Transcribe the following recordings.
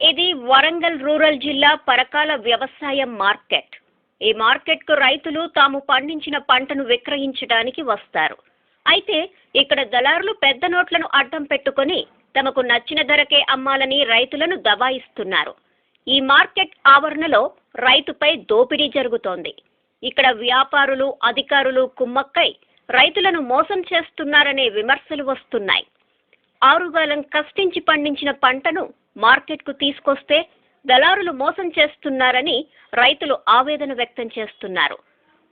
ఇది వరంగల్ రూరల్ జిల్లా పరకాల వ్యవసాయ మార్కెట్. ఈ మార్కెట్కు రైతులు తాము పండించిన పంటను విక్రయించడానికి వస్తారు. అయితే ఇక్కడ దళారులు పెద్ద నోట్లను అడ్డం పెట్టుకొని తమకు నచ్చిన ధరకే అమ్మాలని రైతులను దబాయిస్తున్నారు. ఈ మార్కెట్ ఆవరణలో రైతుపై దోపిడీ జరుగుతోంది. ఇక్కడ వ్యాపారులు అధికారులు కుమ్మక్కై రైతులను మోసం చేస్తున్నారనే విమర్శలు వస్తున్నాయి. ఆరుగాలం కష్టించి పండించిన పంటను మార్కెట్కు తీసుకొస్తే దళారులు మోసం చేస్తున్నారని రైతులు ఆవేదన వ్యక్తం చేస్తున్నారు.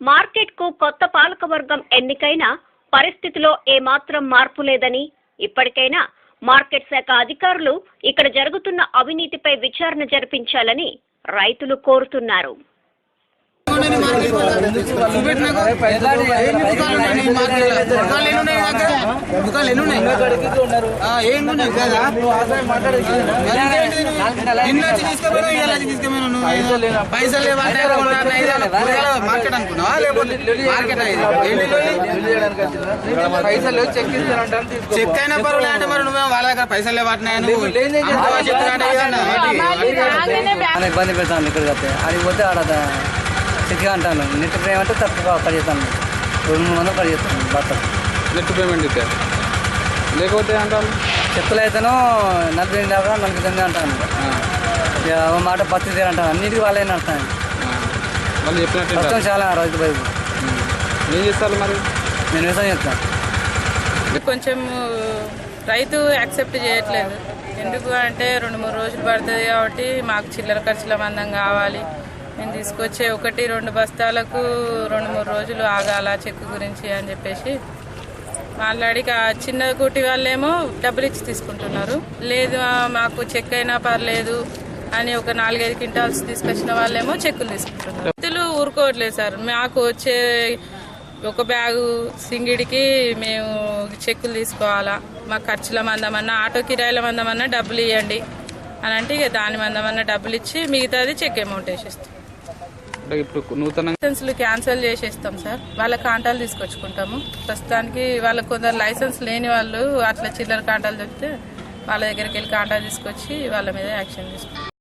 మార్కెట్కు కొత్త పాలకవర్గం ఎన్నికైనా పరిస్థితిలో ఏమాత్రం మార్పు లేదని ఇప్పటికైనా మార్కెట్ శాఖ అధికారులు ఇక్కడ జరుగుతున్న అవినీతిపై విచారణ జరిపించాలని రైతులు కోరుతున్నారు. దుకాణాలు ఎన్ని ఉన్నాయి ఆ, ఏం ఉన్నాయి కదా మరి ఇంకేంటి నువ్వు? నిన్న వచ్చి తీసుకుపోయినావు, ఇవాళ వచ్చి తీసుకుపోయినావు నువ్వు. పైసలు లేవంటే కొన్నాను, ఐదాలు. కూరగాయల మార్కెట్ అనుకున్నావా లేకపోతే మార్కెట్ అయ్యింది ఏంటి లోని? పైసలు చెక్ అయినా పర్వాలేదు అంటే మరి నువ్వు వాళ్ళ దగ్గర పైసలు లేవాటినాయా నువ్వు ఇబ్బంది పెడతాను ఇక్కడికి వస్తే అది పోతే ఆడ చెక్ అంటాను. నెట్ ప్రేమ అంటే తక్కువ కట్ చేస్తాను రెండు మూడు వందలు కట్ చేస్తాను బట్టలు. నెట్ పేమెంట్ ఇస్తే లేకపోతే అంటారు చెక్కులు అయితేనో నలభై ఎనిమిది దాకా నలభై తొమ్మిది అంటాను. ఇక ఓ మాట పత్తి తీరు అంటాను. అన్నిటికీ వాళ్ళే అంటాను. వాళ్ళు చెప్పినట్టు మొత్తం వింటారు. చాలా రైతు బైపు ఏం చేస్తారు మరి? నేను వ్యవసాయం చెప్తాను కొంచెం రైతు యాక్సెప్ట్ చేయట్లేదు. ఎందుకు అంటే రెండు మూడు రోజులు పడుతుంది కాబట్టి మాకు చిల్లర ఖర్చుల మందం కావాలి. మేము తీసుకొచ్చే ఒకటి రెండు బస్తాలకు రెండు మూడు రోజులు ఆగాల చెక్కు గురించి అని చెప్పేసి. మాట్లాడి చిన్న గుటి వాళ్ళేమో డబ్బులు ఇచ్చి తీసుకుంటున్నారు. లేదు మాకు చెక్ అయినా పర్లేదు అని ఒక నాలుగైదు క్వింటాల్స్ తీసుకొచ్చిన వాళ్ళేమో చెక్కులు తీసుకుంటున్నారు. రైతులు ఊరుకోవట్లేదు సార్. మాకు వచ్చే ఒక బ్యాగు సింగిడికి మేము చెక్కులు తీసుకోవాలా? మా ఖర్చుల మందమన్నా ఆటో కిరాయిల మందమన్నా డబ్బులు ఇవ్వండి అని అంటే ఇక దాని మందమన్నా డబ్బులు ఇచ్చి మిగతాది చెక్ అమౌంట్ వేసేస్తాం. ఇప్పుడు నూతన క్యాన్సిల్ చేసేస్తాం సార్. వాళ్ళ కాంటాలు తీసుకొచ్చుకుంటాము. ప్రస్తుతానికి వాళ్ళ కొందరు లైసెన్స్ లేని వాళ్ళు అట్లా చిల్లర కాంటాలు చెప్తే వాళ్ళ దగ్గరికి వెళ్ళి కాంటాలు తీసుకొచ్చి వాళ్ళ మీద యాక్షన్ తీసుకుంటాం.